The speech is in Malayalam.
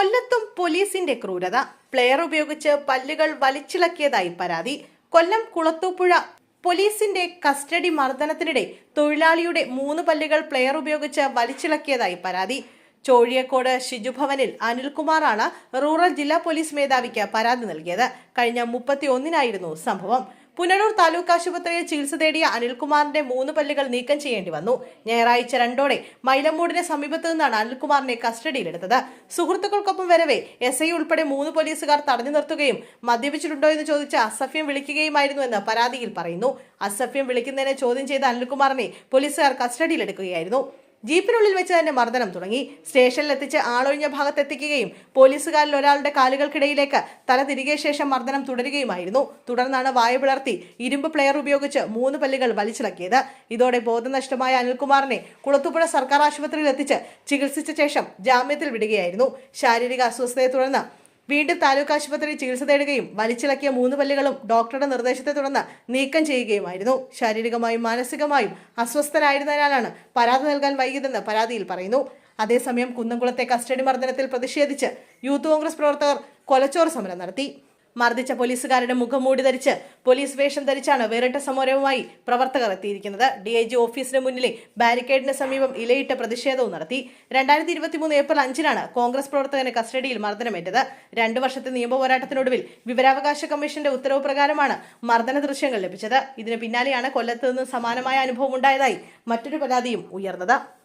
കൊല്ലത്തും പോലീസിന്റെ ക്രൂരത. പ്ലെയർ ഉപയോഗിച്ച് പല്ലുകൾ വലിച്ചിളക്കിയതായി പരാതി. കൊല്ലം കുളത്തൂപ്പുഴ പോലീസിന്റെ കസ്റ്റഡി മർദ്ദനത്തിനിടെ തൊഴിലാളിയുടെ മൂന്ന് പല്ലുകൾ പ്ലെയർ ഉപയോഗിച്ച് വലിച്ചിളക്കിയതായി പരാതി. ചോഴിയക്കോട് ഷിജുഭവനിൽ അനിൽകുമാറാണ് റൂറൽ ജില്ലാ പോലീസ് മേധാവിക്ക് പരാതി നൽകിയത്. കഴിഞ്ഞ മുപ്പത്തി ഒന്നിനായിരുന്നു സംഭവം. പുനലൂർ താലൂക്ക് ആശുപത്രിയിൽ ചികിത്സ തേടിയ അനിൽകുമാറിന്റെ മൂന്ന് പല്ലുകൾ നീക്കം ചെയ്യേണ്ടി വന്നു. ഞായറാഴ്ച രണ്ടോടെ മൈലമൂടിന് സമീപത്തു നിന്നാണ് അനിൽകുമാറിനെ കസ്റ്റഡിയിലെടുത്തത്. സുഹൃത്തുക്കൾക്കൊപ്പം വരവെ എസ് ഐ ഉൾപ്പെടെ മൂന്ന് പോലീസുകാർ തടഞ്ഞു നിർത്തുകയും മദ്യപിച്ചിട്ടുണ്ടോ എന്ന് ചോദിച്ച് അസഫ്യം വിളിക്കുകയുമായിരുന്നു എന്ന് പരാതിയിൽ പറയുന്നു. അസഫ്യം വിളിക്കുന്നതിനെ ചോദ്യം ചെയ്ത അനിൽകുമാറിനെ പോലീസുകാർ കസ്റ്റഡിയിലെടുക്കുകയായിരുന്നു. ജീപ്പിനുള്ളിൽ വെച്ച് തന്നെ മർദ്ദനം തുടങ്ങി. സ്റ്റേഷനിലെത്തിച്ച് ആളൊഴിഞ്ഞ ഭാഗത്തെത്തിക്കുകയും പോലീസുകാരിൽ ഒരാളുടെ കാലുകൾക്കിടയിലേക്ക് തല തിരികെ ശേഷം മർദ്ദനം തുടരുകയുമായിരുന്നു. തുടർന്നാണ് വായ പിളർത്തി ഇരുമ്പ് പ്ലെയർ ഉപയോഗിച്ച് മൂന്ന് പല്ലുകൾ വലിച്ചിളക്കിയത്. ഇതോടെ ബോധനഷ്ടമായ അനിൽകുമാറിനെ കുളത്തുപുഴ സർക്കാർ ആശുപത്രിയിൽ എത്തിച്ച് ചികിത്സിച്ച ശേഷം ജാമ്യത്തിൽ വിടുകയായിരുന്നു. ശാരീരിക അസ്വസ്ഥതയെ തുടർന്ന് വീണ്ടും താലൂക്ക് ആശുപത്രിയിൽ ചികിത്സ തേടുകയും വലിച്ചിളക്കിയ മൂന്ന് പല്ലുകളും ഡോക്ടറുടെ നിർദ്ദേശത്തെ തുടർന്ന് നീക്കം ചെയ്യുകയുമായിരുന്നു. ശാരീരികമായും മാനസികമായും അസ്വസ്ഥനായിരുന്നതിനാലാണ് പരാതി നൽകാൻ വൈകിയതെന്ന് പരാതിയിൽ പറയുന്നു. അതേസമയം കുന്നംകുളത്തെ കസ്റ്റഡി മർദ്ദനത്തിൽ പ്രതിഷേധിച്ച് യൂത്ത് കോൺഗ്രസ് പ്രവർത്തകർ കൊലച്ചോറ് സമരം നടത്തി. മർദ്ദിച്ച പോലീസുകാരുടെ മുഖം മൂടി ധരിച്ച് പോലീസ് വേഷം ധരിച്ചാണ് വേറിട്ട സമരവുമായി പ്രവർത്തകർ എത്തിയിരിക്കുന്നത്. ഡി ഐ ജി ഓഫീസിന് മുന്നിലെ ബാരിക്കേഡിന് സമീപം ഇലയിട്ട പ്രതിഷേധവും നടത്തി. രണ്ടായിരത്തി ഇരുപത്തിമൂന്ന് ഏപ്രിൽ അഞ്ചിനാണ് കോൺഗ്രസ് പ്രവർത്തകന് കസ്റ്റഡിയിൽ മർദ്ദനമേറ്റത്. രണ്ടു വർഷത്തെ നിയമ പോരാട്ടത്തിനൊടുവിൽ വിവരാവകാശ കമ്മീഷന്റെ ഉത്തരവ് പ്രകാരമാണ് മർദ്ദന ദൃശ്യങ്ങൾ ലഭിച്ചത്. ഇതിന് പിന്നാലെയാണ് കൊല്ലത്ത് നിന്ന് സമാനമായ അനുഭവം ഉണ്ടായതായി മറ്റൊരു പരാതിയും ഉയർന്നത്.